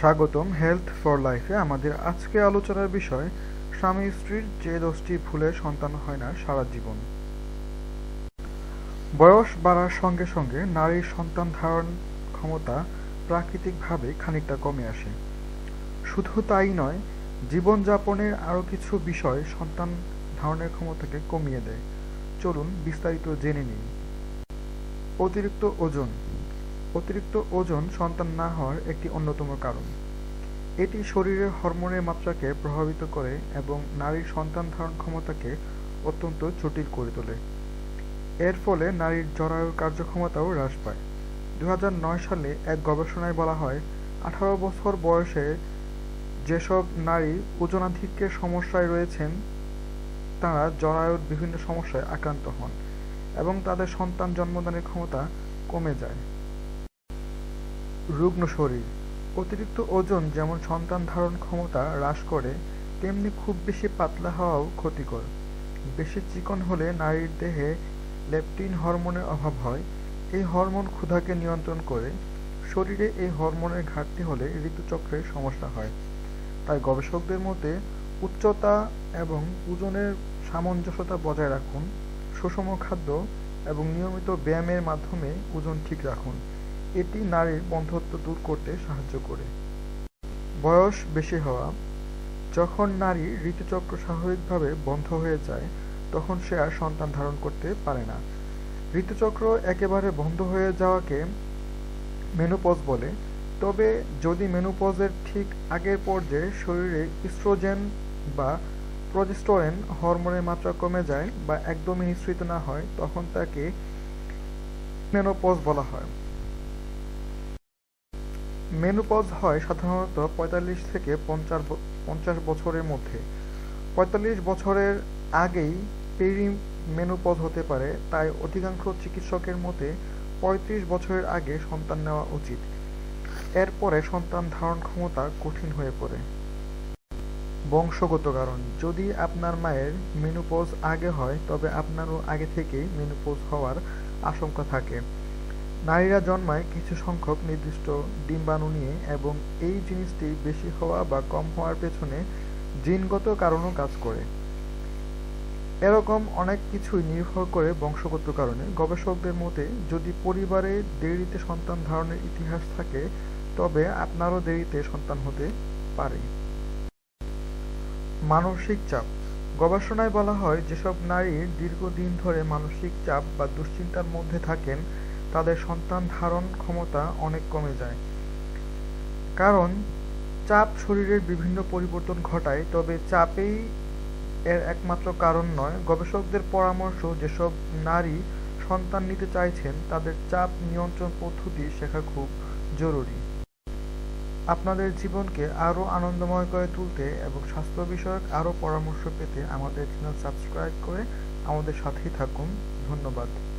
স্বাগতম health for লাইফে আমাদের আজকে আলোচনার বিষয়, স্বামী স্ত্রীর যে দশটি ভুলে সন্তান হয় না সারা জীবন। বয়স বাড়ার সঙ্গে সঙ্গে নারীর সন্তান ধারণ ক্ষমতা প্রাকৃতিকভাবে খানিকটা কমে আসে। শুধু তাই নয়, জীবনযাপনের আরও কিছু বিষয় সন্তান ধারণের ক্ষমতাকে কমিয়ে দেয়। চলুন বিস্তারিত জেনে নিই। অতিরিক্ত ওজন। অতিরিক্ত ওজন সন্তান না হওয়ার একটি অন্যতম কারণ। এটি শরীরের হরমোনের মাত্রাকে প্রভাবিত করে এবং নারীর সন্তান ধারণ ক্ষমতাকে অত্যন্ত জটিল করে তোলে। এর ফলে নারীর জরায়ুর কার্যক্ষমতাও হ্রাস পায়। দু হাজার নয় সালে এক গবেষণায় বলা হয়, আঠারো বছর বয়সে যেসব নারী ওজনাধিক্যের সমস্যায় রয়েছেন, তারা জরায়ুর বিভিন্ন সমস্যায় আক্রান্ত হন এবং তাদের সন্তান জন্মদানের ক্ষমতা কমে যায়। রুগ্ন শরীর। অতিরিক্ত ওজন যেমন সন্তান ধারণ ক্ষমতা হ্রাস করে, তেমনি খুব বেশি পাতলা হওয়াও ক্ষতিকর। বেশি চিকন হলে নারীর দেহে লেপটিন হরমোনের অভাব হয়। এই হরমোন ক্ষুধাকে নিয়ন্ত্রণ করে। শরীরে এই হরমোনের ঘাটতি হলে ঋতুচক্রের সমস্যা হয়। তাই গবেষকদের মতে, উচ্চতা এবং ওজনের সামঞ্জস্যতা বজায় রাখুন, সুষম খাদ্য এবং নিয়মিত ব্যায়ামের মাধ্যমে ওজন ঠিক রাখুন। এটি নারীর বন্ধ্যত্ব দূর করতে সাহায্য করে। বয়স বেশি হওয়া, যখন নারী ঋতুচক্র স্বাভাবিকভাবে বন্ধ হয়ে যায়, তখন সে আর সন্তান ধারণ করতে পারে না। ঋতুচক্র একেবারে বন্ধ হয়ে যাওয়াকে মেনোপজ বলে। তবে যদি মেনোপজের ঠিক আগের পর্যায়ে শরীরে ইস্ট্রোজেন বা প্রজেস্টেরন হরমোনের মাত্রা কমে যায় বা একদমই নিঃসৃত না হয়, তখন তাকে মেনোপজ বলা হয়। মেনোপজ হয় সাধারণত পঁয়তাল্লিশ থেকে পঞ্চাশ পঞ্চাশ বছরের মধ্যে। পঁয়তাল্লিশ বছরের আগেই পেরি মেনোপজ হতে পারে, তাই অধিকাংশ চিকিৎসকের মতে পঁয়ত্রিশ বছরের আগে সন্তান নেওয়া উচিত। এরপরে সন্তান ধারণ ক্ষমতা কঠিন হয়ে পড়ে। বংশগত কারণ, যদি আপনার মায়ের মেনোপজ আগে হয়, তবে আপনারও আগে থেকেই মেনোপজ হওয়ার আশঙ্কা থাকে। নারীরা জন্মায় কিছু সংখ্যক নির্দিষ্ট ডিম্বাণু নিয়ে এবং এই জিনিসটি বেশি হওয়া বা কম হওয়ার পেছনে জিনগত কারণও কাজ করে। এরকম অনেক কিছুই নির্ভর করে বংশগত কারণে। গবেষকদের মতে, যদি পরিবারে দেরিতে সন্তান ধারণের ইতিহাস থাকে, তবে আপনারও দেরিতে সন্তান হতে পারে। মানসিক চাপ। গবেষণায় বলা হয়, যেসব নারী দীর্ঘদিন ধরে মানসিক চাপ বা দুশ্চিন্তার মধ্যে থাকেন তাদের সন্তান ধারণ ক্ষমতা অনেক কমে যায়। কারণ, চাপ শরীরের বিভিন্ন পরিবর্তন ঘটায়, তবে চাপেই এর একমাত্র কারণ নয়। গবেষকদের পরামর্শ যেসব নারী সন্তান নিতে চাইছেন, তাদের চাপ নিয়ন্ত্রণ পদ্ধতি শেখা খুব জরুরি। আপনাদের জীবনকে আরও আনন্দময় করে তুলতে এবং স্বাস্থ্য বিষয়ক আরও পরামর্শ পেতে আমাদের চ্যানেল সাবস্ক্রাইব করে আমাদের সাথেই থাকুন। ধন্যবাদ।